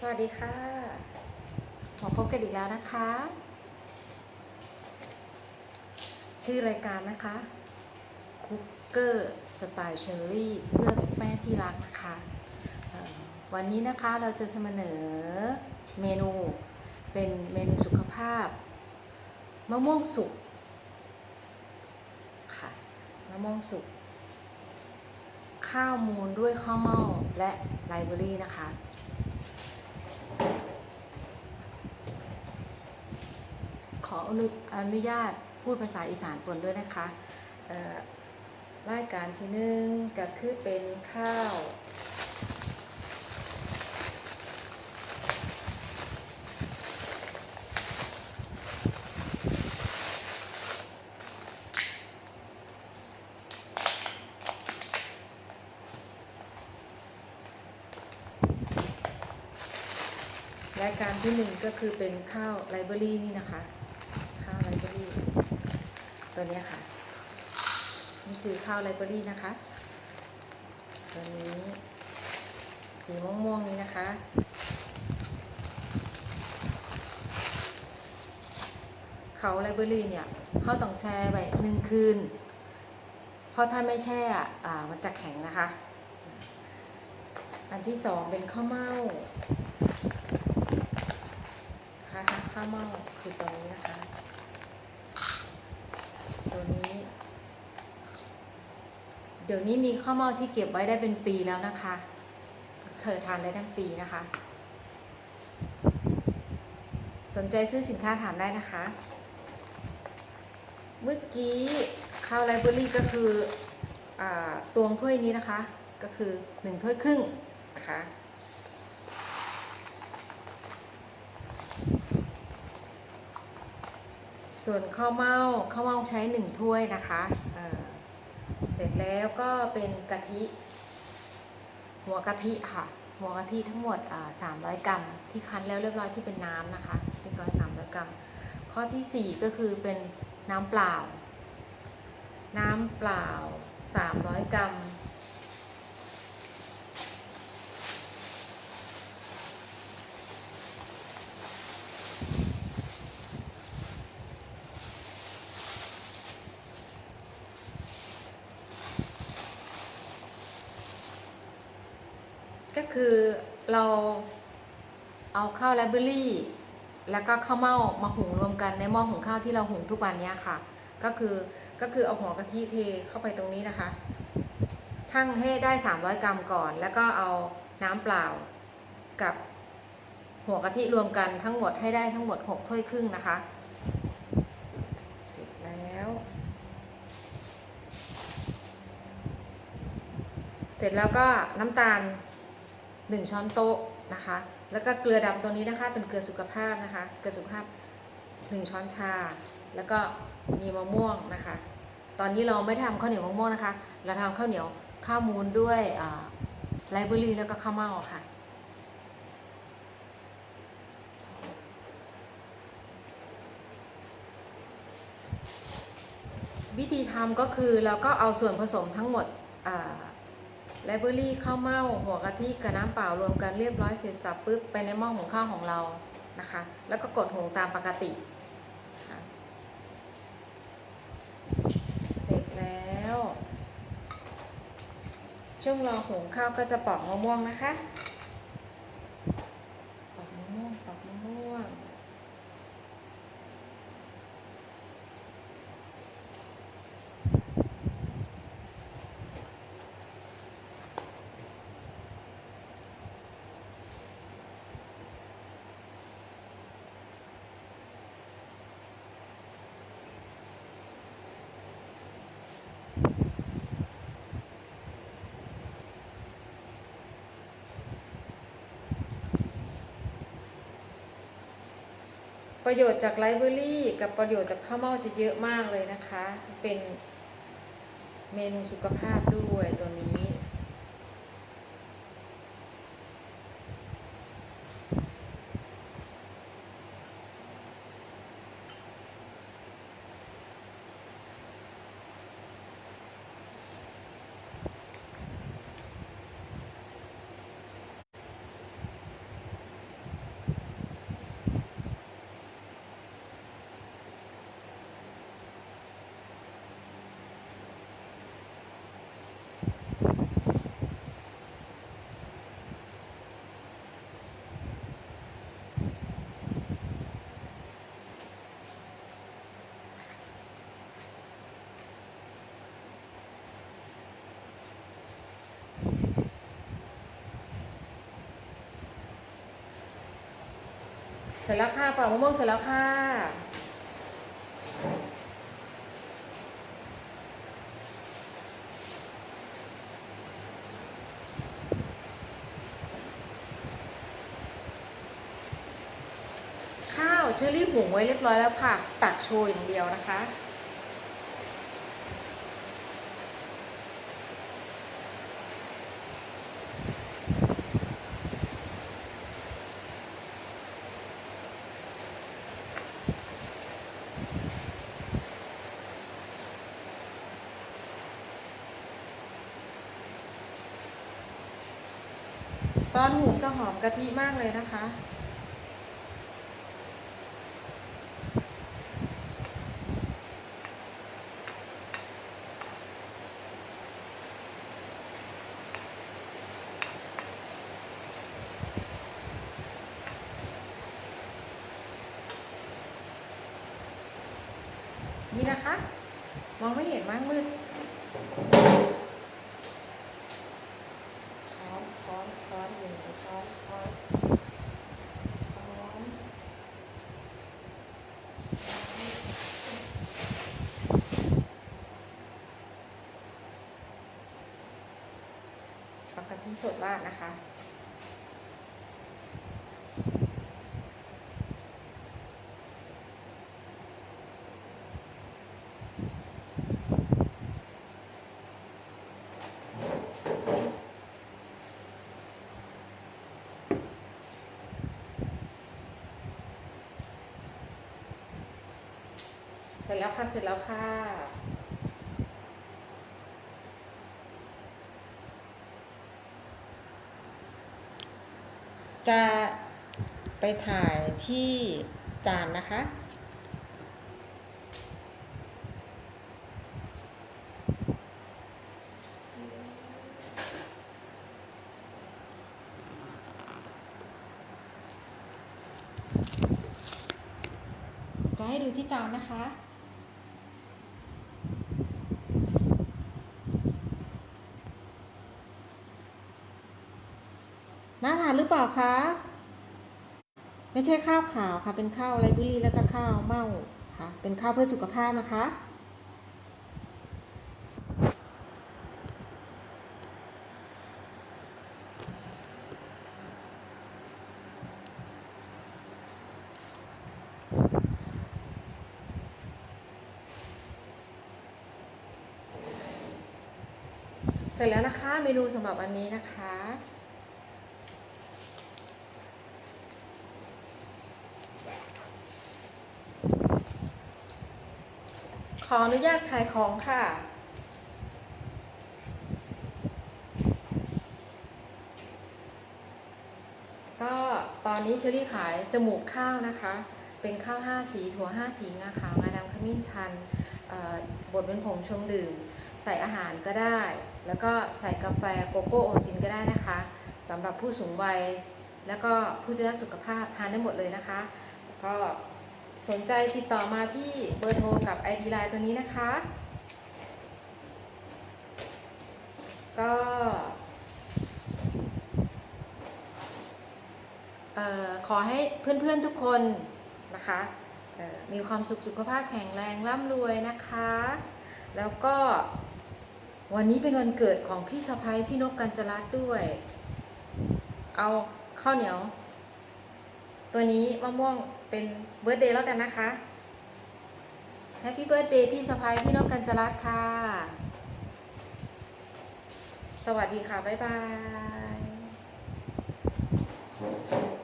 สวัสดีค่ะมาพบกันอีกแล้วนะคะ ชื่อรายการนะคะคุกเกอร์สไตล์เชอรี่เพื่อแม่ที่รักนะคะวันนี้นะคะเราจะเสนอเมนูเป็นเมนูสุขภาพมะม่วงสุกค่ะมะม่วงสุกข้าวมูลด้วยข้าวเม่าและไลเบอรี่นะคะ ขออนุอนุญาตพูดภาษาอีสานปนด้วยนะคะรายการที่หนึ่งก็คือเป็นข้าว รายการที่หนึ่งก็คือเป็นข้าวไลเบอรี่นี่นะคะ ข้าวไลเบอรี่ ตัวนี้ค่ะ นี่คือข้าวไลเบอรี่นะคะ ตัวนี้ สีม่วงๆนี้นะคะ เขาไลเบอรี่เนี่ยเขาต้องแช่ไว้หนึ่งคืน เพราะถ้าไม่แช่อะอ่ามันจะแข็งนะคะ อันที่สองเป็นข้าวเม่าค่ะข้าวเม่าคือตัวนี้นะคะ ตัวนี้ เดี๋ยวนี้มีข้าวเม่าที่เก็บไว้ได้เป็นปีแล้วนะคะ เคยทานได้ทั้งปีนะคะ สนใจซื้อสินค้าถามได้นะคะ เมื่อกี้ข้าวไลเบอรี่ก็คืออตวงถ้วยนี้นะคะ ก็คือหนึ่งถ้วยครึ่งนะคะส่วนข้าวเม่าข้าวเม่าใช้หนึ่งถ้วยนะคะ เสร็จแล้วก็เป็นกะทิ หัวกะทิค่ะ หัวกะทิทั้งหมดอ่า300กรัม ที่คั้นแล้วเรียบร้อยที่เป็นน้ำนะคะเรียบร้อย300กรัม ข้อที่4ก็คือเป็นน้ำเปล่า น้ำเปล่า300กรัม ก็คือเราเอาข้าวไลเบอรี่ แล้วก็ข้าวเม่ามาหุงรวมกันในหม้อหุงข้าวที่เราหุงทุกวันเนี้ยค่ะ ก็คือก็คือเอาหัวกะทิเทเข้าไปตรงนี้นะคะ ชั่งให้ได้ 300 กรัมก่อน แล้วก็เอาน้ำเปล่ากับหัวกะทิรวมกันทั้งหมดให้ได้ทั้งหมด 6 ถ้วยครึ่งนะคะ เสร็จแล้ว เสร็จแล้วก็น้ำตาล 1 ช้อนโต๊ะนะคะ แล้วก็เกลือดำตัวนี้นะคะเป็นเกลือสุขภาพนะคะ เกลือสุขภาพ 1 ช้อนชา แล้วก็มีมะม่วงนะคะ ตอนนี้เราไม่ทำข้าวเหนียวมะม่วงนะคะ เราทำข้าวเหนียวข้าวมูลด้วยไลเบอรี่แล้วก็ข้าวเม่าค่ะวิธีทำก็คือเราก็เอาส่วนผสมทั้งหมด ไลเบอรี่ข้าวเม่าหัวกะทิกับน้ำเปล่ารวมกันเรียบร้อยเสร็จสับปึ๊บไปในหม้อหุงข้าวของเรานะคะ แล้วก็กดหุงตามปกติเสร็จแล้ว ช่วงรอหุงข้าวก็จะปอกมะม่วงนะคะ ปอกมะม่วงปอกมะม่วง ประโยชน์จากไลเบอรี่กับประโยชน์จากข้าวเม่าจะเยอะมากเลยนะคะ เป็นเมนูสุขภาพด้วยตัวนี้ เสร็จแล้วค่ะปอกมะม่วงเสร็จแล้วค่ะ ข้าวเชอรี่หุงไว้เรียบร้อยแล้วค่ะ ตักโชยอย่างเดียวนะคะ ตอนหุงจะหอมกะทิมากเลยนะคะ นี่นะคะ มองไม่เห็นมากมืด ช้อนช้อนช้อนหนึ่งช้อนช้อนช้อน ปกติสดมากนะคะ เสร็จแล้วค่ะ เสร็จแล้วค่ะ จะไปถ่ายที่จานนะคะ จะให้ดูที่จานนะคะ น่าทานหรือเปล่าคะ ไม่ใช่ข้าวขาวค่ะ เป็นข้าวไรบุรีแล้วก็ข้าวเม่าค่ะ เป็นข้าวเพื่อสุขภาพนะคะเสร็จแล้วนะคะ เมนูสำหรับวันนี้นะคะ ขออนุญาตขายของค่ะ ก็ตอนนี้เชอรี่ขายจมูกข้าวนะคะ เป็นข้าวห้าสีถั่วห้าสีงาขาวงาดำขมิ้นชันบดเป็นผงชงดื่ม ใส่อาหารก็ได้ แล้วก็ใส่กาแฟโกโก้โอตินก็ได้นะคะสำหรับผู้สูงวัย แล้วก็ผู้ที่รักสุขภาพทานได้หมดเลยนะคะ ก็ สนใจติดต่อมาที่เบอร์โทรกับ ID Line ตัวนี้นะคะ ก็ขอให้เพื่อนๆทุกคนนะคะมีความสุขสุขภาพแข็งแรงร่ำรวยนะคะ แล้วก็วันนี้เป็นวันเกิดของพี่สะพ้ายพี่นกกัญจรัตด้วย เอาข้าวเหนียว ตัวนี้มะม่วง เป็นเบิร์ดเดย์แล้วกันนะคะแฮปปี้เบิร์ดเดย์พี่สะพ้ยพี่นกกัญจรัตน์ค่ะ สวัสดีค่ะ บ๊ายบาย